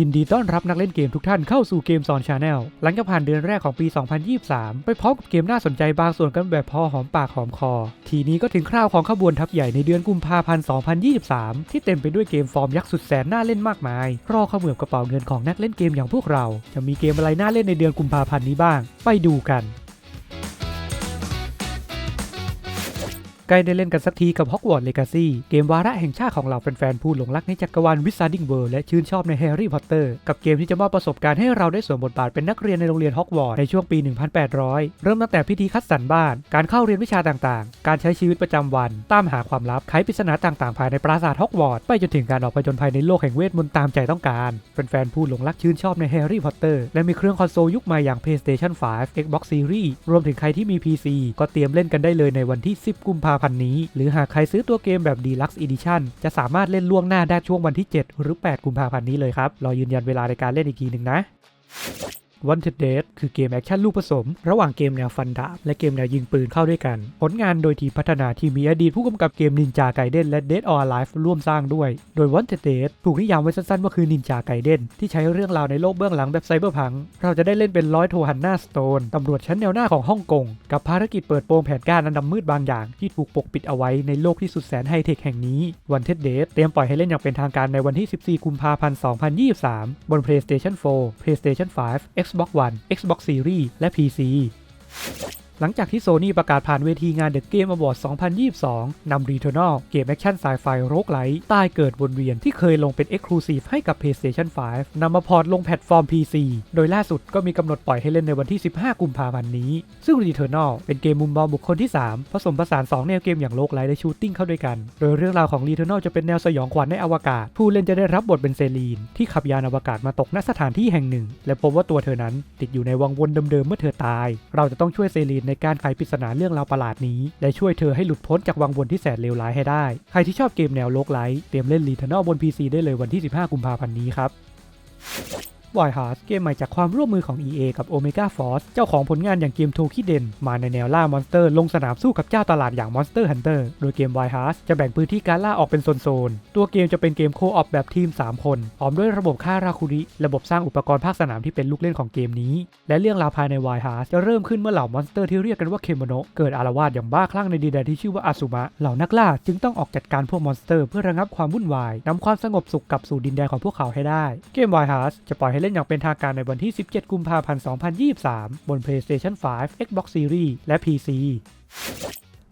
ยินดีต้อนรับนักเล่นเกมทุกท่านเข้าสู่เกมซอนชาแนลหลังจากผ่านเดือนแรกของปี 2023 ไปพร้อมกับเกมน่าสนใจบางส่วนกันแบบพอหอมปากหอมคอ ทีนี้ก็ถึงคราวของขบวนทัพใหญ่ในเดือนกุมภาพันธ์ 2023 ที่เต็มไปด้วยเกมฟอร์มยักษ์สุดแสนน่าเล่นมากมาย รอเขมือบกระเป๋าเงินของนักเล่นเกมอย่างพวกเรา จะมีเกมอะไรน่าเล่นในเดือนกุมภาพันธ์นี้บ้าง ไปดูกัน ใกล้ได้เล่นกันสักทีกับ Hogwarts Legacy เกมวาระแห่งชาติของเราแฟนๆผู้หลงรักในจักรวาล Wizarding World และชื่นชอบใน Harry Potter กับเกมที่จะมอบประสบการณ์ให้เราได้สวมบทบาทเป็นนักเรียนในโรงเรียน Hogwarts ในช่วงปี 1800 เริ่มตั้งแต่พิธีคัดสรรบ้าน การเข้าเรียนวิชาต่างๆ การใช้ชีวิตประจำวัน ตามหาความลับไขปริศนาต่างๆ ภายในปราสาท Hogwarts ไปจนถึงการออกผจญภัยในโลกแห่งเวทมนต์ตามใจต้องการแฟนๆผู้หลงรักชื่นชอบใน Harry Potter และมีเครื่องคอนโซลยุคใหม่อย่าง PlayStation 5 Xbox Series รวมถึงใครที่มี PC ก็เตรียมเล่นกันได้เลยในวันที่ 10 กุมภาพันธ์นี้ หรือหากใครซื้อตัวเกมแบบ Deluxe Edition จะสามารถเล่นล่วงหน้าได้ช่วงวันที่ 7 หรือ 8 กุมภาพันธ์นี้เลยครับ รอยืนยันเวลาในการเล่นอีกทีหนึ่งนะ Wanted Dead คือเกมแอคชั่นลูกผสม ระหว่างเกมแนวฟันดาบ และเกมแนวยิงปืนเข้าด้วยกัน ผลงานโดยทีมพัฒนาที่มีอดีตผู้กำกับเกม Ninja Gaiden และ Dead or Alive ร่วมสร้างด้วย โดย Wanted Dead ถูกนิยามไว้สั้นๆว่าคือ Ninja Gaiden ที่ใช้เรื่องราวในโลกเบื้องหลังแบบไซเบอร์พัง เราจะได้เล่นเป็นร้อยโทฮันนาสโตนตำรวจชั้นแนวหน้าของฮ่องกง กับภารกิจเปิดโปงแผนการอันดำมืดบางอย่าง ที่ถูกปกปิดเอาไว้ในโลกที่สุดแสนไฮเทคแห่งนี้ Wanted Dead เตรียมปล่อยให้เล่นอย่างเป็นทางการในวันที่ 14 กุมภาพันธ์ 2023 บน PlayStation 4 PlayStation 5 Xbox One Xbox Series และ PC หลังจากที่โซนี่ประกาศผ่านเวทีงาน The Game Awards 2022 นำ Returnal เกมแอคชั่นไซไฟโรกไลท์ตายเกิดวนเวียนที่เคยลงเป็น Exclusive ให้กับ PlayStation 5 นำมาพอร์ตลงแพลตฟอร์ม PC โดยล่าสุดก็มีกำหนดปล่อยให้เล่นในวันที่ 15 กุมภาพันธ์นี้ ซึ่ง Returnal เป็นเกมมุมมองบุคคลที่ 3 ผสมผสาน 2 แนวเกมอย่างโลกไลท์และชูตติ้งเข้าด้วยกัน โดยเรื่องราวของ Returnal จะเป็นแนวสยองขวัญในอวกาศ ผู้เล่นจะได้รับบทเป็นเซลีนที่ขับยานอวกาศมาตกณสถานที่แห่งหนึ่ง และพบว่าตัวเธอนั้นติดอยู่ในวังวนเดิมๆเมื่อเธอตาย เราจะต้องช่วยเซลีนในการไขปริศนาเรื่องราวประหลาดนี้ และช่วยเธอให้หลุดพ้นจากวังวนที่แสนเลวร้ายให้ได้ ใครที่ชอบเกมแนวโลกไลท์เตรียมเล่นรีเทนอลบน PC ได้เลยวันที่ 15 กุมภาพันธ์นี้ครับ w i h a r t เกมใหม่จากความร่วมมือของ EA กับ Omega Force เจ้าของผลงานอย่างเกมโทคิเดนมาในแนวล่ามอนสเตอร์ลงสนามสู้กับเจ้าตลาดอย่าง Monster Hunter โดยเกม w i h a r t จะแบ่งพื้นที่การล่าออกเป็นโซนๆ ตัวเกมจะเป็นเกมโคออฟแบบทีม 3 คนพร้อมด้วยระบบค่าราคุริ ระบบสร้างอุปกรณ์ภาคสนามที่เป็นลูกเล่นของเกมนี้ และเรื่องราวภายใน w i h a r t จะเริ่มขึ้นเมื่อเหล่ามอนสเตอร์ที่เรียกกันว่าเคมโนเกิดอารวาสอย่างบ้าคลั่งในดินแดนที่ชื่อว่าอาซุมะเหล่านักล่าจึงต้องออกจัดการพวกมอนสเตอร์ เพื่อระงับความวุ่นวายนำความสงบสุขกลับสู่ดินแดนของพวกเขาให้ได้เกม w i h a r t จะปล่อยให้เล่นอย่างเป็นทางการในวันที่ 17 กุมภาพันธ์ 2023 บน PlayStation 5 Xbox Series และ PC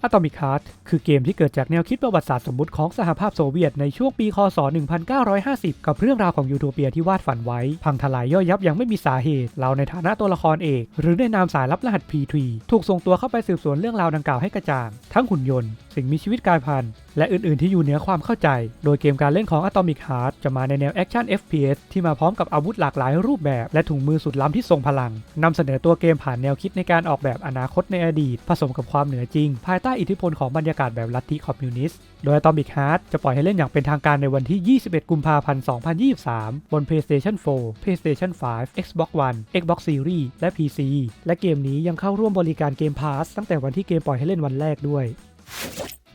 Atomic Heart คือเกมที่เกิดจากแนวคิดประวัติศาสตร์สมมติของสหภาพโซเวียตในช่วงปีคศ 1950 กับเรื่องราวของยูโทเปียที่วาดฝันไว้ พังทลายย่อยยับอย่างไม่มีสาเหตุ เราในฐานะตัวละครเอก หรือในนามสายลับรหัส P3 ถูกส่งตัวเข้าไปสืบสวนเรื่องราวดังกล่าวให้กระจ่าง ทั้งหุ่นยนต์ สิ่งมีชีวิตกายพันธุ์ และอื่นๆที่อยู่เหนือความเข้าใจ โดยเกมการเล่นของ Atomic Heart จะมาในแนวแอคชั่น FPS ที่มาพร้อมกับอาวุธหลากหลายรูปแบบ และถุงมือสุดล้ำที่ทรงพลัง นำเสนอตัวเกมผ่านแนวคิดในการออกแบบอนาคตในอดีต ผสมกับความเหนือจริง ภายใต้อิทธิพลของบรรยากาศแบบลัทธิคอมมิวนิสต์ โดย Atomic Heart จะปล่อยให้เล่นอย่างเป็นทางการในวันที่ 21 กุมภาพันธ์ 2023 บน PlayStation 4 PlayStation 5 Xbox One Xbox Series และ PC และเกมนี้ยังเข้าร่วมบริการเกม Pass ตั้งแต่วันที่เกมปล่อยให้เล่นวันแรกด้วย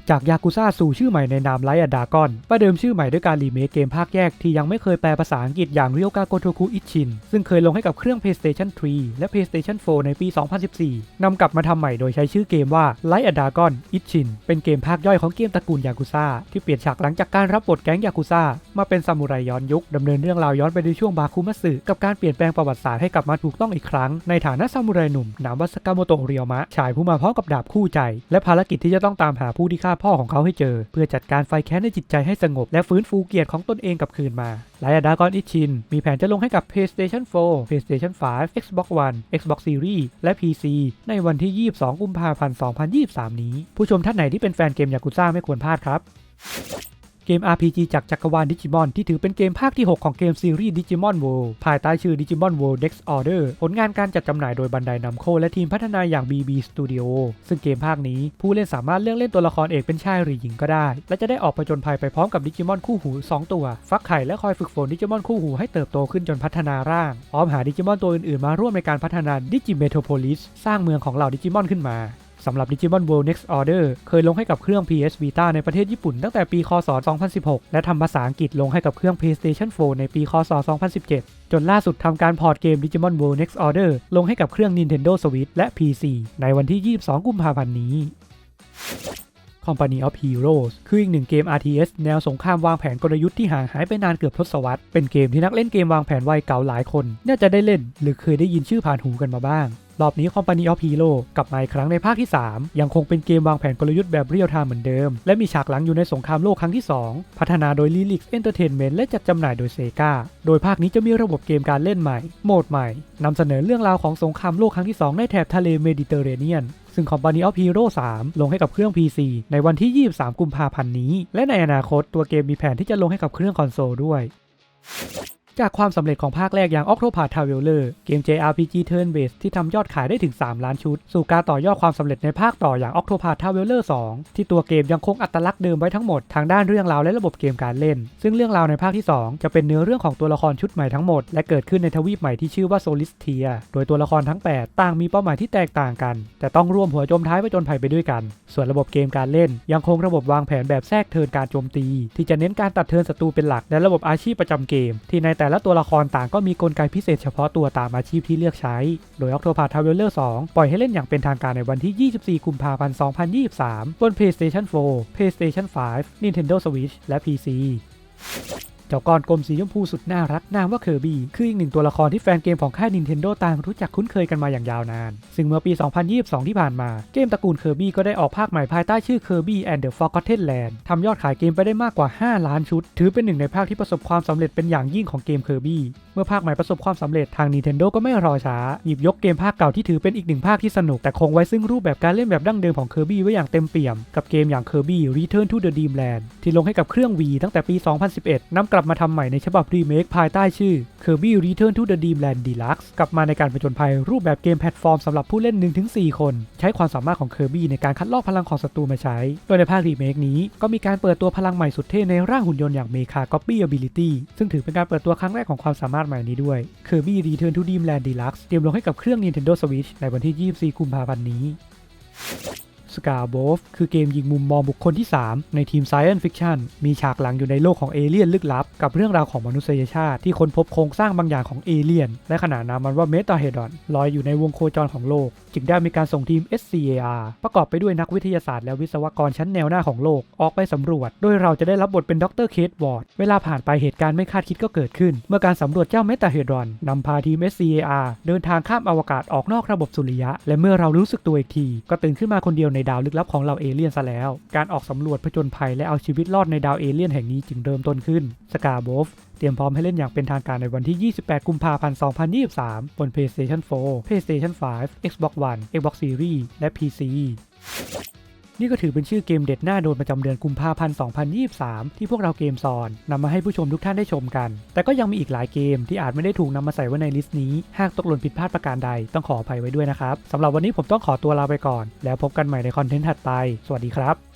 จากยากุซ่าสู่ชื่อใหม่ในนามไลท์ดากอนประเดิมชื่อใหม่ด้วยการรีเมคเกมภาคแยกที่ยังไม่เคยแปลภาษาอังกฤษอย่างเรียวกาโกโทคุอิชินซึ่งเคยลงให้กับเครื่อง PlayStation 3 และ PlayStation 4 ในปี 2014 นำกลับมาทำใหม่โดยใช้ชื่อเกมว่า Light a Dragon Itchin เป็นเกมภาคย่อยของเกมตระกูลยากุซ่าที่เปลี่ยนฉากหลังจากการรับบทแก๊งยากุซ่ามาเป็นซามูไรย้อนยุคดำเนินเรื่องราวย้อนไปในช่วงบาคุมัสึกับการเปลี่ยนแปลงประวัติศาสตร์ให้กลับมาถูกต้องอีกครั้งในฐานะซามูไรหนุ่มนามว่าสกาโมโตะเรียวมะชายผู้มาพร้อมกับดาบคู่ใจ และภารกิจที่จะต้องตามหาผู้ที่ฆ่าพ่อของเขาให้เจอ เพื่อจัดการไฟแค้นในจิตใจให้สงบ และฟื้นฟูเกียรติของตนเองกลับคืนมาไลอาดากอนอิชิน มีแผนจะลงให้กับ PlayStation 4 PlayStation 5 Xbox One Xbox Series และ PC ในวันที่ 22 กุมภาพันธ์ 2023 นี้ ผู้ชมท่านไหนที่เป็นแฟนเกมยากุซ่าไม่ควรพลาดครับ เกม RPG จากจักรวาลดิจิมอนที่ถือเป็นเกมภาคที่ 6 ของเกมซีรีส์ดิจิมอน World ภายใต้ชื่อ Digimon World Next Order ผลงานการจัดจำหน่ายโดยบันไดนัมโคและทีมพัฒนาอย่าง BB Studio ซึ่งเกมภาคนี้ผู้เล่นสามารถเลือกเล่นตัวละครเอกเป็นชายหรือหญิงก็ได้ และจะได้ออกผจญภัยไปพร้อมกับดิจิมอนคู่หู 2 ตัว ฟักไข่และคอยฝึกฝนดิจิมอนคู่หูให้เติบโตขึ้นจนพัฒนาร่างพร้อมหาดิจิมอนตัวอื่นๆมาร่วมในการพัฒนาดิจิเมโทโพลิสสร้างเมืองของเหล่าดิจิมอนขึ้นมา สำหรับ Digimon World Next Order เคยลงให้กับเครื่อง PS Vita ในประเทศญี่ปุ่นตั้งแต่ปีคศ 2016 และทำภาษาอังกฤษลงให้กับเครื่อง PlayStation 4 ในปีคศ 2017 จนล่าสุดทำการพอร์ตเกม Digimon World Next Order ลงให้กับเครื่อง Nintendo Switch และ PC ในวันที่ 22 กุมภาพันธ์นี้ Company of Heroes คืออีกหนึ่งเกม RTS แนวสงครามวางแผนกลยุทธ์ที่ห่างหายไปนานเกือบทศวรรษ เป็นเกมที่นักเล่นเกมวางแผนวัยเก่าหลายคน น่าจะได้เล่น หรือเคยได้ยินชื่อผ่านหูกันมาบ้าง รอบนี้ Company of Hero กลับมาอีกครั้งในภาคที่ 3 ยังคงเป็นเกมวางแผนกลยุทธ์แบบเรียลไทม์เหมือนเดิม และมีฉากหลังอยู่ในสงครามโลกครั้งที่ 2 พัฒนาโดย Lilix Entertainment และจัดจำหน่ายโดย Sega โดยภาคนี้จะมีระบบเกมการเล่นใหม่ โหมดใหม่นำเสนอเรื่องราวของสงครามโลกครั้งที่ 2 ในแถบทะเลเมดิเตอร์เรเนียนซึ่ง Company of Hero 3 ลงให้กับเครื่อง PC ในวันที่ 23 กุมภาพันธ์นี้ และในอนาคตตัวเกมมีแผนที่จะลงให้กับเครื่องคอนโซลด้วย จากความสำเร็จของภาคแรกอย่าง Octopath Traveler เกม JRPG Turn Based ที่ทำยอดขายได้ถึง 3 ล้านชุด สู่การต่อยอดความสำเร็จในภาคต่ออย่าง Octopath Traveler 2 ที่ตัวเกมยังคงอัตลักษณ์เดิมไว้ทั้งหมดทางด้านเรื่องราวและระบบเกมการเล่น ซึ่งเรื่องราวในภาคที่ 2 จะเป็นเนื้อเรื่องของตัวละครชุดใหม่ทั้งหมด และเกิดขึ้นในทวีปใหม่ที่ชื่อว่า Solistia โดยตัวละครทั้ง 8 ต่างมีเป้าหมายที่แตกต่างกัน แต่ต้องร่วมหัวจมท้ายไปจนภัยไปด้วยกัน ส่วนระบบเกมการเล่น ยังคงระบบวางแผนแบบแทรกเทิร์นการโจมตี ที่จะเน้นการตัดเทินศัตรูเป็นหลักและระบบอาชีพประจำเกมที่ในแต่ละตัวละครต่างก็มีกลไกพิเศษเฉพาะตัวตามอาชีพที่เลือกใช้ โดย Octopath Traveler 2 ปล่อยให้เล่นอย่างเป็นทางการในวันที่ 24 กุมภาพันธ์ 2023 บน PlayStation 4 PlayStation 5 Nintendo Switch และ PC เจ้ากรกลมสีชมพูสุดน่ารักนามว่าเคอร์บี้ คืออีกหนึ่งตัวละครที่แฟนเกมของค่าย Nintendo ต่างรู้จักคุ้นเคยกันมาอย่างยาวนาน ซึ่งเมื่อปี 2022 ที่ผ่านมา เกมตระกูลเคอร์บี้ก็ได้ออกภาคใหม่ภายใต้ชื่อ Kirby and the Forgotten Land ทำยอดขายเกมไปได้มากกว่า 5 ล้านชุด ถือเป็นหนึ่งในภาคที่ประสบความสำเร็จเป็นอย่างยิ่งของเกมเคอร์บี้ เมื่อภาคใหม่ประสบความสำเร็จทาง Nintendo ก็ไม่รอช้าหยิบยกเกมภาคเก่าที่ถือเป็นอีกหนึ่งภาคที่สนุกแต่คงไว้ซึ่งรูปแบบการเล่นแบบดั้งเดิมของเคอร์บี้ไว้อย่างเต็มเปี่ยมกับเกมอย่าง Kirby Return to the Dreamland ที่ลงให้กับเครื่อง Wii ตั้งแต่ปี 2011นำกลับับมาทำใหม่ในฉบับรีเมคภายใต้ชื่อ Kirby Return to the Dreamland Deluxe กลับมาในการผจญภัยรูปแบบเกมแพลตฟอร์มสำหรับผู้เล่น 1-4 คน ใช้ความสามารถของ Kirby ในการคัดลอกพลังของศัตรูมาใช้ โดยในภาครีเมคนี้ก็มีการเปิดตัวพลังใหม่สุดเท่ในร่างหุ่นยนต์อย่าง Mecha Copy Ability ซึ่งถือเป็นการเปิดตัวครั้งแรกของความสามารถใหม่นี้ด้วย Kirby Return to Dreamland Deluxe เตรียมลงให้กับเครื่อง Nintendo Switch ในวันที่ 24 กุมภาพันธ์นี้ s c a r b o v คือเกมยิงมุมมองบุคคลที่ 3 ในทีม Science Fiction มีฉากหลังอยู่ในโลกของเอเลี่ยนลึกลับ กับเรื่องราวของมนุษยชาติที่ค้นพบโครงสร้างบางอย่างของเอเลี่ยน และขนานนามมันว่าเมตาเฮดอนลอยอยู่ในวงโคจรของโลก จึงได้มีการส่งทีม SCAR ประกอบไปด้วยนักวิทยาศาสตร์และวิศวกรชั้นแนวหน้าของโลกออกไปสำรวจ โดยเราจะได้รับบทเป็นดรเคทวอร์ดเวลาผ่านไปเหตุการณ์ไม่คาดคิดก็เกิดขึ้น เมื่อการสำรวจเจ้าเมตาเฮดอนนำพาทีม SCAR เดินทางข้ามอวกาศออกนอกระบบสุริยะ และเมื่อเรารู้สึกตัวอีกที ก็ตื่นขึ้นมาคนเดียวในดาวลึกลับของเราเอเลี่ยนซะแล้ว การออกสำรวจผจญภัยและเอาชีวิตรอดในดาวเอเลี่ยนแห่งนี้จึงเริ่มต้นขึ้นสกาโบฟเตรียมพร้อมให้เล่นอย่างเป็นทางการในวันที่ 28 กุมภาพันธ์ 2023 บน PlayStation 4 PlayStation 5 Xbox One Xbox Series และ PC นี่ก็ถือเป็นชื่อเกมเด็ดหน้าโดนประจำเดือนกุมภาพันธ์ 2023 ที่พวกเราเกมซอนนำมาให้ผู้ชมทุกท่านได้ชมกัน แต่ก็ยังมีอีกหลายเกมที่อาจไม่ได้ถูกนำมาใส่ไว้ในลิสต์นี้ หากตกหล่นผิดพลาดประการใดต้องขออภัยไว้ด้วยนะครับสำหรับวันนี้ผมต้องขอตัวลาไปก่อน แล้วพบกันใหม่ในคอนเทนต์ถัดไป สวัสดีครับ